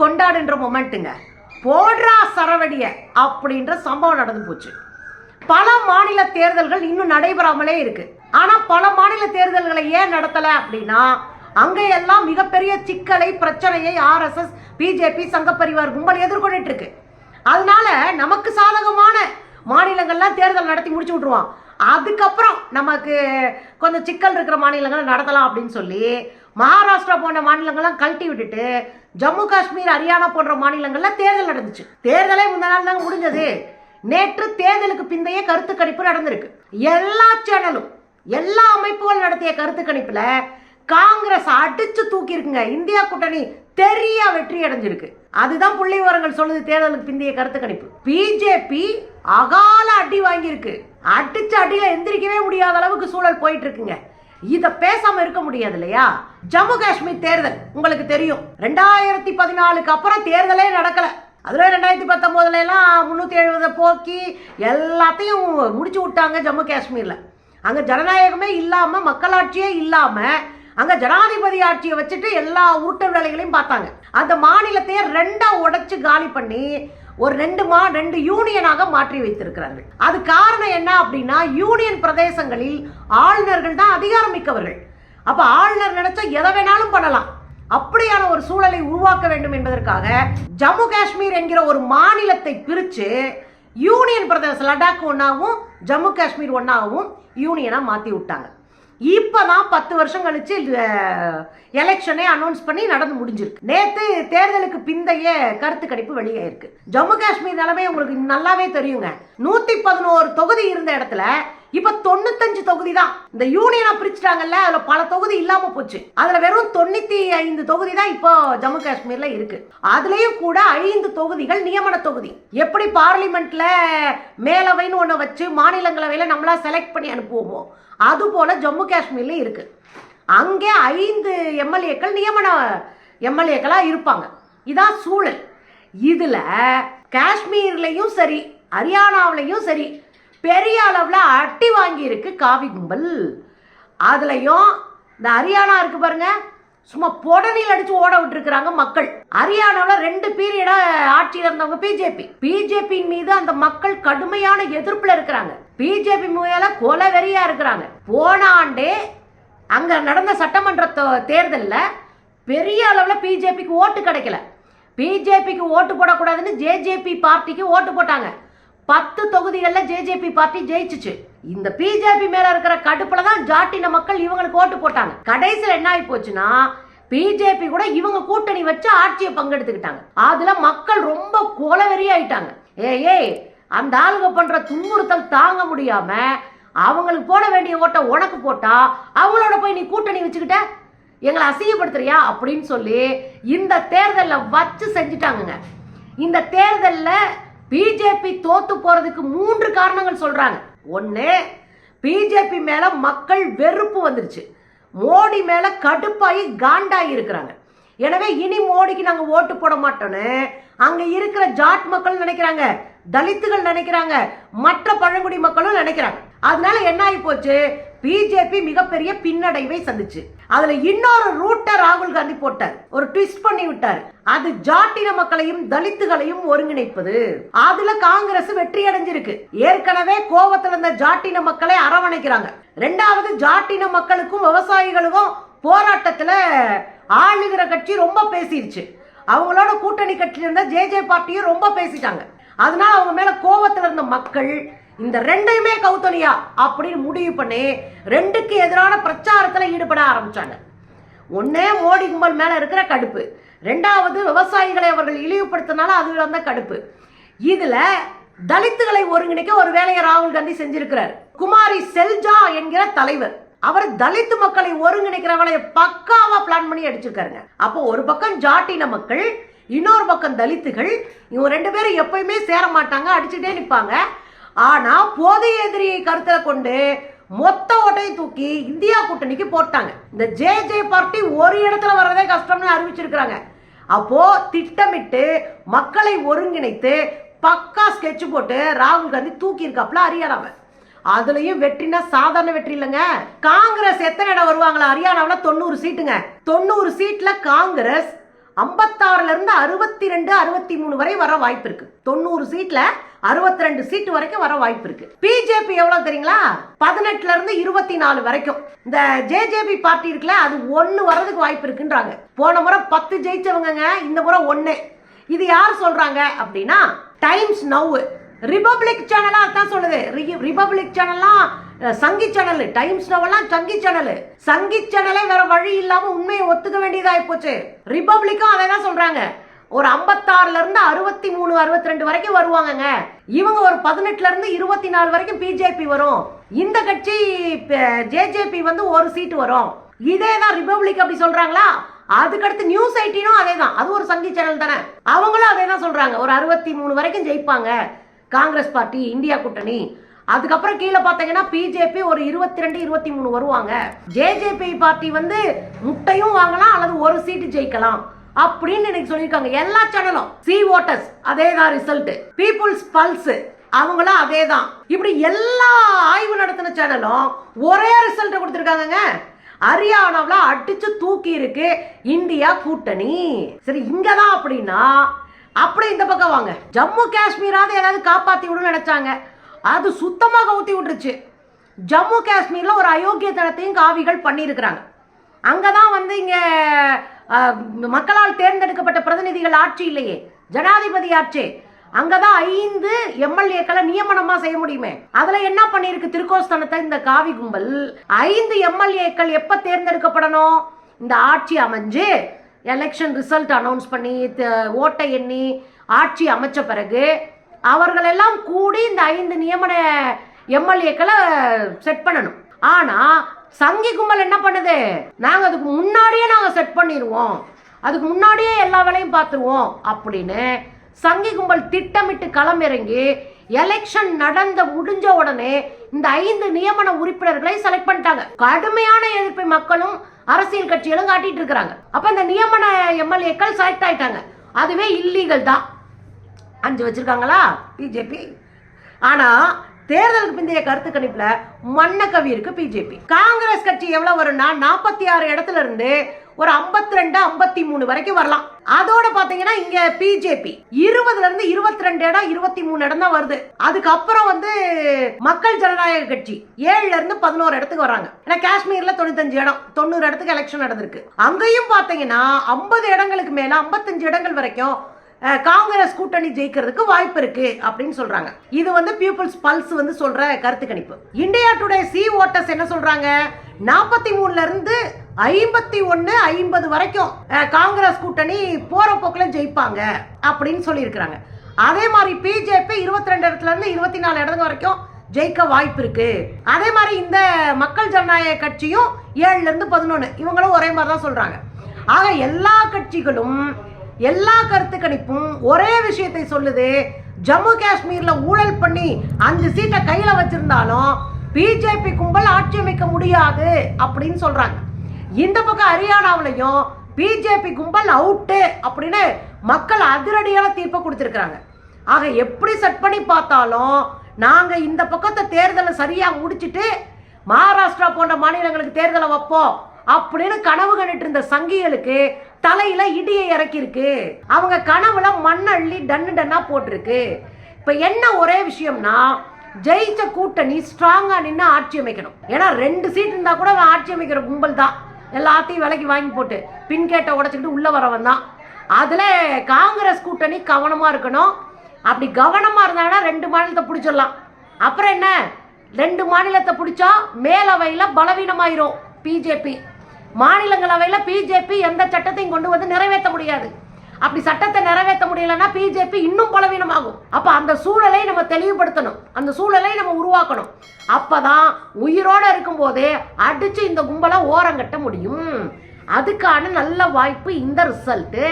கொண்டாடுன்ற மொமெண்ட்டுங்க போடுறா சரவடிய அப்படின்ற சம்பவம் நடந்து போச்சு. பல மாநில தேர்தல்கள் இன்னும் நடைபெறாமலே இருக்கு. ஆனா பல மாநில தேர்தல்களை ஏன் நடத்தல அப்படின்னா அங்கெல்லாம் மிகப்பெரிய சிக்கலை பிரச்சனையை ஆர்எஸ்எஸ் பிஜேபி சங்கப்பரிவார் கும்பல் எதிர்கொண்டுட்டு இருக்கு. அதனால நமக்கு சாதகமான மாநிலங்கள்லாம் தேர்தல் நடத்தி முடிச்சு விட்ருவான் அதுக்கப்புறம் நமக்கு கொஞ்சம் சிக்கல் இருக்கிற மாநிலங்களை நடத்தலாம் அப்படின்னு சொல்லி மகாராஷ்டிரா போன்ற மாநிலங்கள்லாம் கழட்டி விட்டுட்டு ஜம்மு காஷ்மீர் ஹரியானா போன்ற மாநிலங்களில் தேர்தல் நடந்துச்சு. தேர்தலே முந்த நாள் தாங்க முடிஞ்சது. நேற்று தேர்தலுக்கு பிந்தைய கருத்து கணிப்பு நடந்திருக்கு. எல்லா சேனலும் எல்லா அமைப்புகள் நடத்திய கருத்து கணிப்பில் காங்கிரஸ் அடிச்சு தூக்கியிருக்குங்க. இந்தியா கூட்டணி தெரிய வெற்றி அடைஞ்சிருக்கு. அதுதான் புள்ளி விவரங்கள் சொல்லுது தேர்தலுக்கு பிந்தைய கருத்து கணிப்பு. பிஜேபி அகால அடி வாங்கியிருக்கு. அடிச்ச எந்திரிக்கவே முடியாத அளவுக்கு சூழல் போயிட்டு இருக்குங்க இதை பேசாம இருக்க முடியாது இல்லையா ஜம்மு காஷ்மீர் தேர்தல் உங்களுக்கு தெரியும். ரெண்டாயிரத்தி பதினாலுக்கு அப்புறம் தேர்தலே நடக்கல. அதுல ரெண்டாயிரத்தி பத்தொன்பதுல எல்லாம் முன்னூத்தி எழுபதை போக்கி எல்லாத்தையும் முடிச்சு விட்டாங்க ஜம்மு காஷ்மீர்ல. அங்க ஜனநாயகமே இல்லாம மக்களாட்சியே இல்லாம அங்க ஜனாதிபதி ஆட்சியை வச்சுட்டு எல்லா ஊட்ட வேலைகளையும் பார்த்தாங்க. அந்த மாநிலத்தையே ரெண்டா உடைச்சு காலி பண்ணி ஒரு ரெண்டு மா ரெண்டு யூனியனாக மாற்றி வைத்திருக்கிறார்கள். அது காரணம் என்ன அப்படின்னா யூனியன் பிரதேசங்களில் ஆளுநர்கள் தான் அதிகாரம் மிக்கவர்கள் அப்போ ஆளுநர் நினைச்சா எதை வேணாலும் பண்ணலாம். அப்படியான ஒரு சூழலை உருவாக்க வேண்டும் என்பதற்காக ஜம்மு காஷ்மீர் என்கிற ஒரு மாநிலத்தை பிரித்து யூனியன் பிரதேசம் லடாக் ஒன்றாகவும் ஜம்மு காஷ்மீர் ஒன்றாகவும் யூனியனாக மாற்றி விட்டாங்க. இப்போ தான் பத்து வருஷம் கழிச்சு எலெக்ஷனே அனௌன்ஸ் பண்ணி நடந்து முடிஞ்சிருக்கு. நேற்று தேர்தலுக்கு பிந்தைய கருத்து கணிப்பு வெளியாயிருக்கு. ஜம்மு காஷ்மீர் நிலைமை உங்களுக்கு நல்லாவே தெரியுங்க. நூற்றி பதினோரு தொகுதி இருந்த இடத்துல இப்ப தொண்ணூத்தஞ்சு தொகுதி தான் இந்த யூனியனா பிரிச்சுட்டாங்கல்ல அதுல பல தொகுதி இல்லாம போச்சு. அதுல வெறும் தொண்ணூத்தி ஐந்து தொகுதி தான் இப்போ ஜம்மு காஷ்மீர்ல இருக்கு. அதுலயும் கூட ஐந்து தொகுதிகள் நியமன தொகுதி. எப்படி பார்லிமெண்ட்ல மேலவைன்னு ஒண்ணு வச்சு மாநிலங்களவையில நம்மளா செலக்ட் பண்ணி அனுப்புவோமோ? அதுபோல் ஜம்மு காஷ்மீர்லேயும் இருக்கு. அங்கே ஐந்து எம்எல்ஏக்கள் நியமன எம்எல்ஏக்களா இருப்பாங்க. இதான் சூழல். இதுல காஷ்மீர்லையும் சரி ஹரியானாவிலையும் சரி பெரிய அளவில் அட்டி வாங்கியிருக்கு காவி கும்பல். அதுலேயும் இந்த ஹரியானா இருக்கு பாருங்கள் சும்மா புடனில் அடிச்சு ஓட விட்டுருக்குறாங்க மக்கள். ஹரியானாவில் ரெண்டு பீரியடா ஆட்சியில் இருந்தவங்க பிஜேபி. பிஜேபியின் மீது அந்த மக்கள் கடுமையான எதிர்ப்பில் இருக்கிறாங்க. பிஜேபி மேல கொலை வெறியா இருக்கிறாங்க. போன ஆண்டே அங்கே நடந்த சட்டமன்ற தேர்தலில் பெரிய அளவில் பிஜேபிக்கு ஓட்டு கிடைக்கல. பிஜேபிக்கு ஓட்டு போடக்கூடாதுன்னு ஜேஜேபி பார்ட்டிக்கு ஓட்டு போட்டாங்க. பத்து தொகுதிகளில் ஜேஜேபி பார்ட்டி ஜெயிச்சுச்சு. இந்த பிஜேபி மேல இருக்கிற கடுப்புல தான் ஜாட்டின மக்கள் இவங்களுக்கு ஓட்டு போட்டாங்க. கடைசியில் என்ன ஆகி போச்சுன்னா பிஜேபி கூட இவங்க கூட்டணி வச்சு ஆட்சியை பங்கெடுத்துக்கிட்டாங்க. அதுல மக்கள் ரொம்ப கொலவெறி ஆயிட்டாங்க. ஏ ஏய் அந்த ஆளுங்க பண்ற துன்புறுத்தல் தாங்க முடியாம அவங்களுக்கு போட வேண்டிய ஓட்டை உனக்கு போட்டா அவங்களோட போய் நீ கூட்டணி வச்சுக்கிட்ட? எங்களை அசிங்கப்படுத்துறியா? அப்படின்னு சொல்லி இந்த தேர்தலில் வச்சு செஞ்சுட்டாங்கங்க. இந்த தேர்தலில் பிஜேபி தோத்து போறதுக்கு மூன்று காரணங்கள் சொல்றாங்க. ஒன்று பிஜேபி மேல மக்கள் வெறுப்பு வந்துருச்சு. மோடி மேல கடுப்பாகி காண்டாகி இருக்கிறாங்க. எனவே இனி மோடிக்கு நாங்க ஓட்டு போட மாட்டோன்னு அங்க இருக்கிற ஜாட் மக்கள் நினைக்கிறாங்க தலித்துகள் நினைக்கிறாங்க மற்ற பழங்குடி மக்களும் நினைக்கிறாங்க. அதனால என்ன ஆகி போச்சு? பிஜேபி மிகப்பெரிய பின்னடைவை சந்திச்சு. அதுல இன்னொரு ரூட்டை ராகுல் காந்தி போட்டார். ஒரு ட்விஸ்ட் பண்ணி விட்டார். அது ஜாட்டின மக்களையும் தலித்துகளையும் ஒருங்கிணைப்பது. அதுல காங்கிரஸ் வெற்றி அடைஞ்சிருக்கு. ஏற்கனவே கோவத்துல இருந்த ஜாட்டின மக்களை அரவணைக்கிறாங்க. ரெண்டாவது ஜாட்டின மக்களுக்கும் விவசாயிகளுக்கும் போராட்டத்துல ஆளுகிற கட்சி ரொம்ப பேசிருச்சு. அவங்களோட கூட்டணி கட்சியில இருந்த ஜே ஜே பார்ட்டியும் ரொம்ப பேசிட்டாங்க. அதனால அவங்க மேல கோ மக்கள் இந்த ரெண்டையுமே கௌத்தனியா அப்படின்னு முடிவு பண்ணி ரெண்டுக்கு எதிரான பிரச்சாரத்துல ஈடுபட ஆரம்பிச்சாங்க. ஒண்ணே மோடி கும்பல் மேல இருக்கிற கடுப்பு. ரெண்டாவது விவசாயிகளை அவர்கள் இழிவுபடுத்தினால அது வந்த கடுப்பு. இதுல தலித்துகளை ஒருங்கிணைக்க ஒரு வேலையை ராகுல் காந்தி செஞ்சிருக்கிறார். குமாரி செல்ஜா என்கிற தலைவர் அவர் தலித்து மக்களை ஒருங்கிணைக்கிற வேலையை பக்காவா பிளான் பண்ணி அடிச்சிருக்காருங்க. அப்போ ஒரு பக்கம் ஜாட்டின மக்கள் இன்னொரு பக்கம் தலித்துகள் இவங்க ரெண்டு பேரும் எப்பயுமே சேர மாட்டாங்க அடிச்சுட்டே நிற்பாங்க ஆனா போதை எதிரியை கருத்தில் கொண்டு மொத்த ஓட்டையும் தூக்கி இந்தியா கூட்டணிக்கு போட்டாங்க. இந்த ஜே ஜே பார்ட்டி ஒரு இடத்துல வர்றதே கஷ்டம்னு அறிவிச்சிருக்கிறாங்க. அப்போ திட்டமிட்டு மக்களை ஒருங்கிணைத்து பக்கா ஸ்கெட்ச் போட்டு ராகுல் காந்தி தூக்கி இருக்காப்ல ஹரியானாவை. அதுலயும் வெற்றினா சாதாரண வெற்றி இல்லைங்க. காங்கிரஸ் எத்தனை இடம் வருவாங்களா? ஹரியானாவில் தொண்ணூறு சீட்டுங்க. தொண்ணூறு சீட்ல காங்கிரஸ் ஐம்பத்தாறுல இருந்து அறுபத்தி ரெண்டு அறுபத்தி மூணு வரை வர வாய்ப்பு இருக்கு. தொண்ணூறு சீட்ல அறுபத்தி ரெண்டு சீட் வரைக்கும் வர வாய்ப்பு இருக்கு. பிஜேபி எவ்வளவு தெரியுங்களா? பதினெட்டுல இருந்து இருபத்தி நாலு வரைக்கும். இந்த ஜேஜேபி பார்ட்டி இருக்குல்ல அது ஒன்னு வர்றதுக்கு வாய்ப்பு இருக்குன்றாங்க. போன முறை பத்து ஜெயிச்சவங்கங்க இந்த முறை ஒன்னு இது யார் சொல்றாங்க அப்படின்னா டைம்ஸ் நவ் ரிபப்ளிக் சேனலா அதான் சொல்லுது. ரி- ரிபப்ளிக் சேனல்லாம் சங்கி சேனல் டைம்ஸ் நவெல்லாம் சங்கி சேனல். சங்கி சேனலே வேற வழி இல்லாம உண்மையை ஒத்துக்க வேண்டியதாய் போச்சு. ரிபப்ளிக்கும் அதை தான் சொல்றாங்க. ஒரு ஐம்பத்தாறுல இருந்து அறுபத்தி மூணு அறுபத்தி ரெண்டு வரைக்கும் வருவாங்கங்க. இவங்க ஒரு பதினெட்டுல இருந்து இருபத்தி நாலு வரைக்கும் பிஜேபி வரும். இந்த கட்சி ஜேஜேபி வந்து ஒரு சீட்டு வரும். இதே தான் ரிபப்ளிக் அப்படி சொல்றாங்களா? அதுக்கடுத்து நியூஸ் ஐட்டினும் அதே தான் அது ஒரு சங்கி சேனல் தானே. அவங்களும் அதே தான் சொல்றாங்க. ஒரு அறுபத்தி மூணு வரைக்கும் ஜெயிப்பாங்க. காங்கிரஸ் பார்ட்டி இந்தியா கூட்டணி. அதுக்கப்புறம் கீழே பார்த்தீங்கன்னா பிஜேபி ஒரு இருபத்தி ரெண்டு இருபத்தி மூணு வருவாங்க. ஜேஜேபி பார்ட்டி வந்து முட்டையும் வாங்கலாம் அல்லது ஒரு சீட்டு ஜெயிக்கலாம். அப்படின்னு இன்னைக்கு சொல்லியிருக்காங்க. எல்லா சேனலும் சி ஓட்டர்ஸ் அதே தான் ரிசல்ட் பீப்புள்ஸ் பல்ஸ் அவங்களும் அதே தான் இப்படி எல்லா ஆய்வு நடத்தின சேனலும் ஒரே ரிசல்ட்டை கொடுத்துருக்காங்கங்க. ஹரியானாவில் அடிச்சு தூக்கி இருக்கு இந்தியா கூட்டணி. சரி இங்க தான் அப்படின்னா அப்படி இந்த பக்கம் வாங்க. ஜம்மு காஷ்மீராவது ஏதாவது காப்பாத்தி விடுன்னு நினைச்சாங்க. அது சுத்தமாக கவுத்தி விட்டுருச்சு. ஜம்மு காஷ்மீரில் ஒரு அயோக்கிய தளத்தையும் காவிகள் பண்ணியிருக்கிறாங்க. அங்கதான் வந்து இங்கே மக்களால் தேர்ந்தெடுக்கப்பட்ட பிரதிநிதிகள் ஆட்சி இல்லையே ஜனாதிபதி ஆட்சி. அங்கே தான் ஐந்து எம்எல்ஏக்களை நியமனமாக செய்ய முடியுமே. அதில் என்ன பண்ணியிருக்கு திருக்கோஸ்தனத்தை இந்த காவி கும்பல்? ஐந்து எம்எல்ஏக்கள் எப்போ தேர்ந்தெடுக்கப்படணும்? இந்த ஆட்சி அமைஞ்சு எலெக்ஷன் ரிசல்ட் அனௌன்ஸ் பண்ணி ஓட்டை எண்ணி ஆட்சி அமைச்ச பிறகு அவர்கள் எல்லாம் கூடி இந்த ஐந்து நியமன எம்எல்ஏக்களை செட் பண்ணணும். ஆனா சங்கி கும்பல் என்ன பண்ணுது? நாங்க அதுக்கு முன்னாடியே நாங்க செட் பண்ணிடுவோம் அதுக்கு முன்னாடியே எல்லா வேலையும் பார்த்துருவோம் அப்படின்னு சங்கி கும்பல் திட்டமிட்டு களமிறங்கி எலெக்ஷன் நடந்த முடிஞ்ச உடனே இந்த ஐந்து நியமன உறுப்பினர்களை செலக்ட் பண்ணிட்டாங்க. கடுமையான எதிர்ப்பை மக்களும் அரசியல் கட்சிகளும் காட்டிட்டு இருக்கிறாங்க. அப்ப இந்த நியமன எம்எல்ஏக்கள் செலக்ட் ஆயிட்டாங்க. அதுவே இல்லீகல் தான். அஞ்சு வச்சுருக்காங்களா? பிஜேபி ஆனால் தேர்தலுக்கு பிந்தைய கருத்து கணிப்புல மன்னக்கவி இருக்கு பிஜேபி காங்கிரஸ் கட்சி எவ்வளவு வரும்னா நாற்பத்தி ஆறு இடத்துல இருந்து ஒரு 52 ரெண்டு ஐம்பத்தி மூணு வரைக்கும் வரலாம். அதோட பாத்தீங்கன்னா இங்க பிஜேபி இருபதுல இருந்து இருபத்தி ரெண்டு இடம் இருபத்தி மூணு இடம் தான் வருது. அதுக்கப்புறம் வந்து மக்கள் ஜனநாயக கட்சி. ஏழுல இருந்து பதினோரு இடத்துக்கு வர்றாங்க ஏன்னா காஷ்மீர்ல தொண்ணூத்தஞ்சு இடம். தொண்ணூறு இடத்துக்கு எலெக்ஷன் நடந்திருக்கு. அங்கேயும் பாத்தீங்கன்னா ஐம்பது இடங்களுக்கு மேல ஐம்பத்தஞ்சு இடங்கள் வரைக்கும் காங்கிரஸ் கூட்டணி ஜெயிக்கிறதுக்கு வாய்ப்பு இருக்கு அப்படின்னு சொல்றாங்க. இது வந்து பீப்புள்ஸ் பல்ஸ் வந்து சொல்ற கருத்து கணிப்பு. இந்தியா டுடே சி ஓட்டர்ஸ் என்ன சொல்றாங்க? நாற்பத்தி மூணுல இருந்து ஐம்பத்தி ஒன்னு ஐம்பது வரைக்கும் காங்கிரஸ் கூட்டணி போற போக்குல ஜெயிப்பாங்க அப்படின்னு சொல்லியிருக்கிறாங்க. அதே மாதிரி பிஜேபி இருபத்தி ரெண்டு இடத்துல இருந்து இருபத்தி நாலு இடத்துக்கு வரைக்கும் ஜெயிக்க வாய்ப்பு இருக்கு. அதே மாதிரி இந்த மக்கள் ஜனநாயக கட்சியும் ஏழுல இருந்து பதினொன்னு இவங்களும் ஒரே மாதிரி தான் சொல்றாங்க. ஆக எல்லா கட்சிகளும் எல்லா கருத்து கணிப்பும் ஒரே விஷயத்தை சொல்லுது. ஜம்மு காஷ்மீர்ல ஊழல் பண்ணி அஞ்சு சீட்டை கையில வச்சிருந்தாலும் பிஜேபி கும்பல் ஆட்சி அமைக்க முடியாது அப்படின்னு சொல்றாங்க. இந்த பக்கம் ஹரியானாவிலையும் பிஜேபி கும்பல் அவுட்டு அப்படின்னு மக்கள் அதிரடியான தீர்ப்பை கொடுத்துருக்குறாங்க. ஆக எப்படி செட் பண்ணி பார்த்தாலும் நாங்கள் இந்த பக்கத்தை தேர்தலை சரியாக முடிச்சிட்டு மகாராஷ்டிரா போன்ற மாநிலங்களுக்கு தேர்தலை வைப்போம் அப்படின்னு கனவு கண்டுட்டு இருந்த சங்கிகளுக்கு தலையில இடியை இறக்கிருக்கு அவங்க கனவுல மண்ணள்ளி டன்னு டன்னா போட்டிருக்கு. இப்ப என்ன ஒரே விஷயம்னா ஜெயிச்ச கூட்டணி ஸ்ட்ராங்கா நின்று ஆட்சி அமைக்கணும். ஏன்னா ரெண்டு சீட் இருந்தா கூட அவன் ஆட்சி அமைக்கிற கும்பல் தான். எல்லாத்தையும் விலைக்கு வாங்கி போட்டு பின் கேட்ட உடைச்சிக்கிட்டு உள்ள வரவன் தான். அதுல காங்கிரஸ் கூட்டணி கவனமா இருக்கணும். அப்படி கவனமா இருந்தாங்கன்னா ரெண்டு மாநிலத்தை பிடிச்சிடலாம். அப்புறம் என்ன? ரெண்டு மாநிலத்தை பிடிச்சா மேலவையில் பலவீனமாயிரும். பிஜேபி. மாநிலங்களவையில் பிஜேபி எந்த சட்டத்தையும் கொண்டு வந்து நிறைவேற்ற முடியாது. அப்படி சட்டத்தை நிறைவேற்ற முடியலன்னா பிஜேபி இன்னும் பலவீனமாகும். அப்போ அந்த சூழலை நம்ம தெளிவுபடுத்தணும். அந்த சூழலை நம்ம உருவாக்கணும். அப்போதான் உயிரோடு இருக்கும்போதே அடித்து இந்த கும்பலை ஓரங்கட்ட முடியும். அதுக்கான நல்ல வாய்ப்பு இந்த ரிசல்ட்டு